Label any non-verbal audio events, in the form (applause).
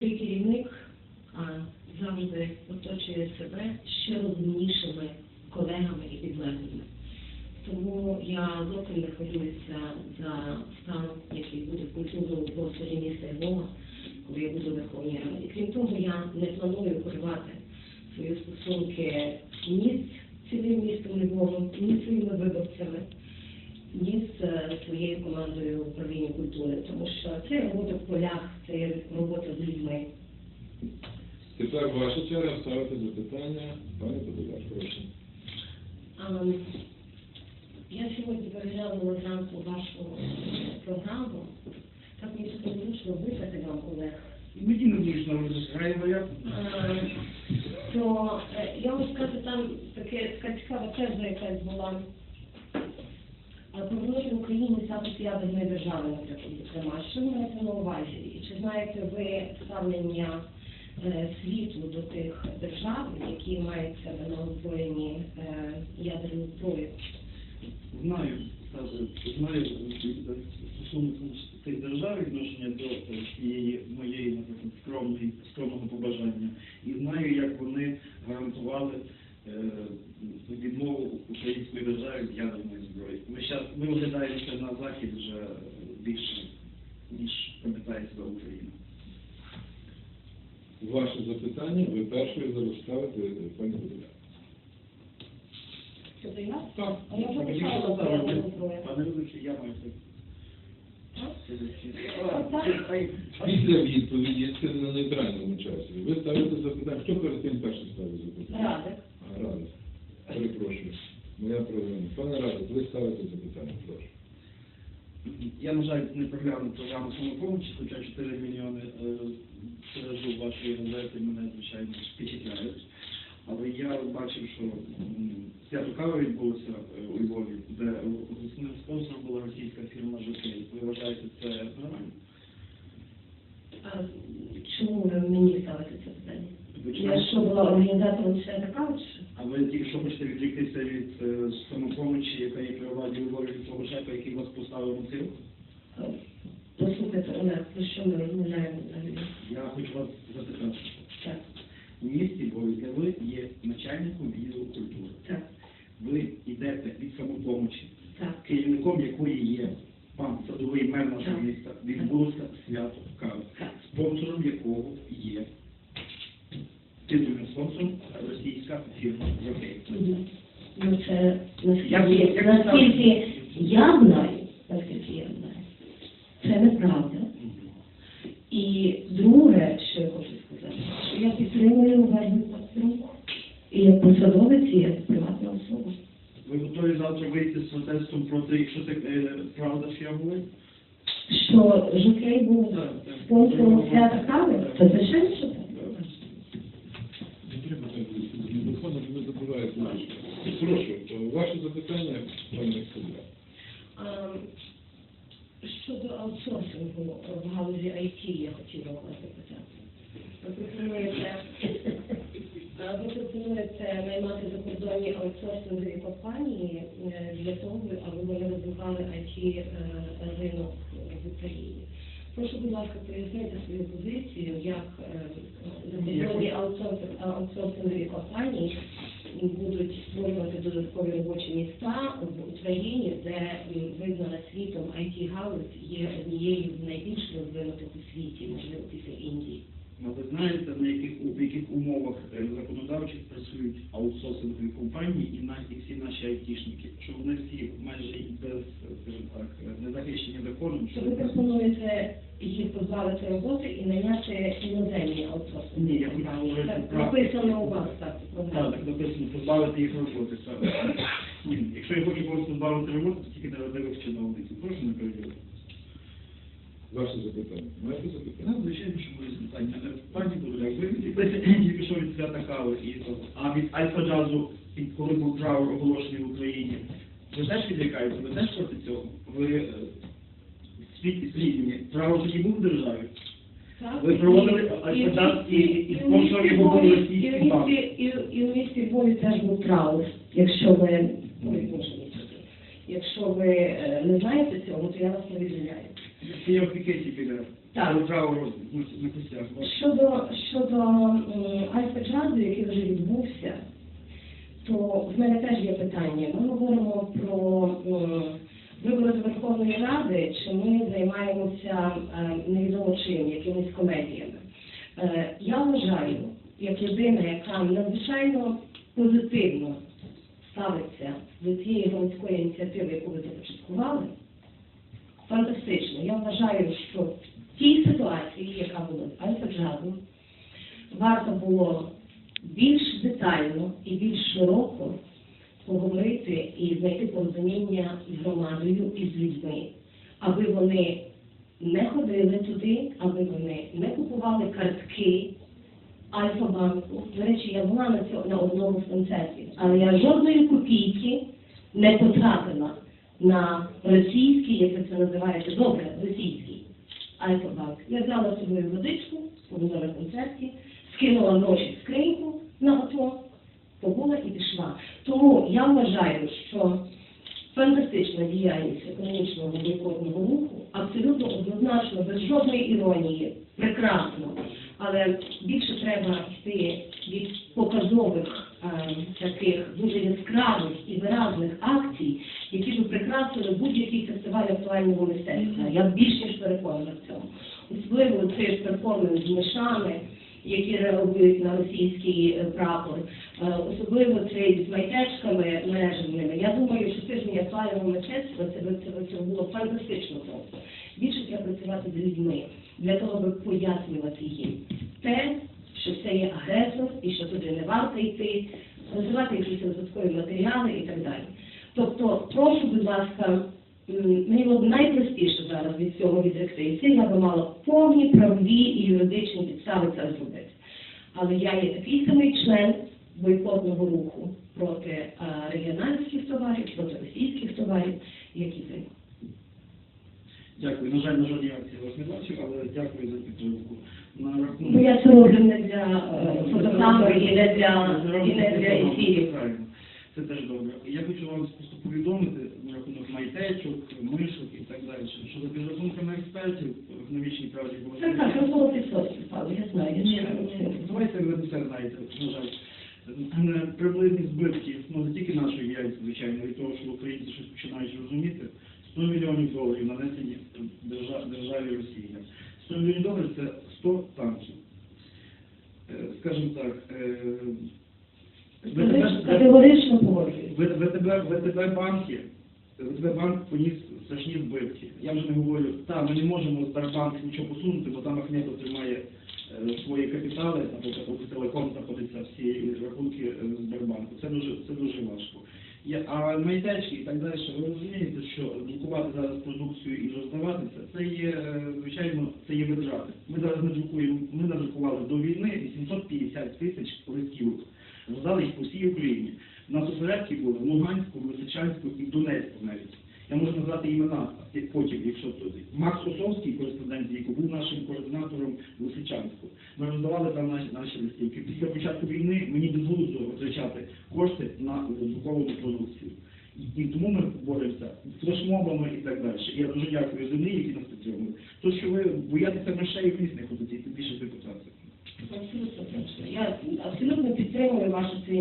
Керівник завжди оточує себе ще розумнішими колегами і підлеглими. Тому я зовсім не хвилююся за стан, який буде в культурному просторі міста Львова, коли я буду Верховній Раді. Крім того, я не планую поривати свої стосунки ні з цілим містом Львовом, ні з своїми виборцями, ні е, своєю командою управління культури, тому що це робота в полях, це робота з людьми. Тепер ваша черга ставити запитання. Пане Подоляр, прошу. А, Я сьогодні переглянула зранку вашу програму. Так мені тут незручно випити вам, Олег. Мені не ми зіграємо як. А, То е, я вам скажу, там таке така цікава теза якась була. А, Повернути Україні статус ядерної держави, зокрема. Що ви маєте на увазі? І чи знаєте ви ставлення е, світу до тих держав, які мають себе на озброєнні е, ядерну зброю? Знаю, знаю е, стосунок тих держав відношення до цієї моєї, наприклад, скромної, скромного побажання. І знаю, як вони гарантували відмову української держави від ядерної зброї. Ми щас, ми оглядаємося на захід вже більше, ніж пам'ятає себе Україна. Ваше запитання, ви першою зараз ставите, пане Це до я? Так, А я вже почала сказали. Пане ведучий, я маю це. Після відповіді це на нейтральному часі. Ви ставите запитання. Хто перед тим перший ставить запитання? Радик. Радик. Перепрошую. Моя провина. Пане Радик, ви ставите запитання, прошу. Я, на жаль, не проглянув програму самопомочі, хоча 4 мільйони е, вашої газети мене, звичайно, впечатляють. Але я бачив, що свято кави відбулося е, у Львові, де основним спонсором була російська фірма «Жокей». Ви вважаєте це нормально? А чому ви мені ставите це питання? Я що була організатором свята Кауча? А ви тільки що хочете відвліктися від е, самопомочі, яка є при владі у Львові, від того шефа, який цирк? Послухайте, Олег, про що ми розмовляємо взагалі? Я хочу вас запитати. Так, У місті Львові, ви є начальником відділу культури. так, Ви йдете від самопомочі, так. керівником якої є пан садовий мер нашого міста, відбулося свято кави, спонсором якого є титульним спонсором російська фірма «Жокей». Ну це наскільки, як знаю, це неправда. І друге, що я хочу сказати, що я підтримую Вальну Паструк. І як посадовець, і як приватна особа. Ви готові завтра вийти з протестом проти, якщо це е, правда, що я говорю? Що Жукей був Так, так. спонсором свята кави, це звичайно, що так. Не так. Прошу, е, ваше запитання, пане Подоляр. А, Щодо аутсорсингу в галузі IT я хотіла вас запитати. Ви пропонуєте, ви (laughs) пропонуєте наймати закордонні аутсорсингові компанії е, для того, аби вони розвивали IT е, ринок в Україні. Прошу, будь ласка, пояснити свою позицію, як е, закордонні аутсорсингові компанії будуть створювати додаткові робочі місця в Україні, де визнана світом IT-галузь є однією з найбільш розвинутих у світі, можливо, після Індії. Ну, ви знаєте, на яких, у яких умовах е, законодавчих працюють аутсорсингові компанії і, на, і всі наші айтішники, що вони всі майже і без, скажімо так, е, не захищені законом, що ви пропонуєте їх позбавити роботи і наняти іноземні Ні, я компанії? говорити Так про- прописано у вас так. Так, так написано, позбавити їх роботи. Ні, Якщо я хочу когось позбавити роботи, то тільки нерадивих чиновників. Прошу не перевірити. Ваше запитання. Маєте запитання? Ну, звичайно, що мої запитання. Пані Дуля, ви відійшлися тільки що від свята кави, і, а від альфа джазу, і коли був траур оголошений в Україні, ви теж відрікаєте, ви теж проти цього? Ви е, слідні. Тоді був в державі? Ви проводили І- і- і в спонсором місті його був Львові- російський і в місті- Львові теж був траур, якщо ви, ой, Боже мій якщо ви е, не знаєте цього, то я вас повідомляю. Це я в пікеті піде. Так. право на- костях. Щодо, щодо Альфа-Джазу, який вже відбувся, то в мене теж є питання. Ми говоримо про м, вибори до Верховної Ради, чи ми займаємося е, невідомо чим, якимись комедіями. Е, Я вважаю, як людина, яка надзвичайно позитивно ставиться до цієї громадської ініціативи, яку ви започаткували, фантастично. Я вважаю, що в тій ситуації, яка була з Альфа-Джазом, варто було більш детально і більш широко поговорити і знайти порозуміння з громадою і з людьми, аби вони не ходили туди, аби вони не купували картки Альфа-банку. До речі, я була на, цьому, на одному з концертів, але я жодної копійки не потратила на російський, як це називаєте, добре, російський Альфа-банк. Я взяла собою водичку, була на концерті, скинула гроші в скриньку на пішла. Тому я вважаю, що фантастична діяльність економічного бойкотного руху, абсолютно однозначно, без жодної іронії, прекрасно. Але більше треба йти від показових е, таких дуже яскравих і виразних акцій, які б прикрасили будь-який фестиваль актуального мистецтва. Я більш ніж переконана в цьому. Особливо цей перформанс з мишами, які реагують на російський е, прапор, Е, особливо цей з майтечками мережевними. Я думаю, що тиждень актуального мистецтва це, це, це було фантастично просто. Більше треба працювати з людьми для того, аби пояснювати їм те, що це є агресор і що туди не варто йти, розвивати якісь додаткові матеріали і так далі. Тобто, прошу, будь ласка, мені було б найпростіше зараз від цього відректися. Я би мала повні правові і юридичні підстави це зробити. Але я є такий самий член бойкотного руху проти регіональських товарів, проти російських товарів, як і ви. Дякую. На жаль, на жодній акції вас не бачив, але дякую за підтримку. На рахунок... я це роблю не для е, фотокамери і не для, і не для ефірів. Це теж добре. Я хочу вам просто повідомити на рахунок майтечок, мишок і так далі, що за підрахунками експертів в новічній правді було... Це так, розмова підсоців, Павло, я знаю. Ні, давайте ви все знаєте, на жаль. Е, Приблизні збитки, ну не тільки нашої яйця, звичайно, від того, що українці щось починають розуміти, 100 мільйонів доларів нанесені держа- державі Росії. 100 мільйонів доларів це 100 танків. Е, Скажімо так, е, Категорично- погоджуюсь. ВТБ, банк поніс страшні збитки. Я вже не говорю, так, ми не можемо Сбербанк нічого посунути, бо там Ахметов тримає е, свої капітали, наприклад, телеком знаходиться всі рахунки е, Сбербанку. Це дуже, це дуже важко. Я, а майтечки і так далі, ви розумієте, що друкувати зараз продукцію і роздавати це, це є, е, звичайно, це є витрати. Ми зараз не друкуємо, ми надрукували до війни 850 тисяч листівок. Роздали їх по всій Україні. Нас у були в Луганську, Лисичанську і в Донецьку навіть. Я можу назвати імена потім, якщо туди. Макс Осовський, кореспондент який був нашим координатором в Лисичанську. Ми роздавали там наші, наші листівки. Після початку війни мені безглуздо витрачати кошти на друковану продукцію. І, і тому ми боремося флешмобами і так далі. І я дуже дякую землі, які нас підтримують. То, що ви боятися грошей в не і тим більше депутатів. Абсолютно точно. Я абсолютно підтримую вашу цю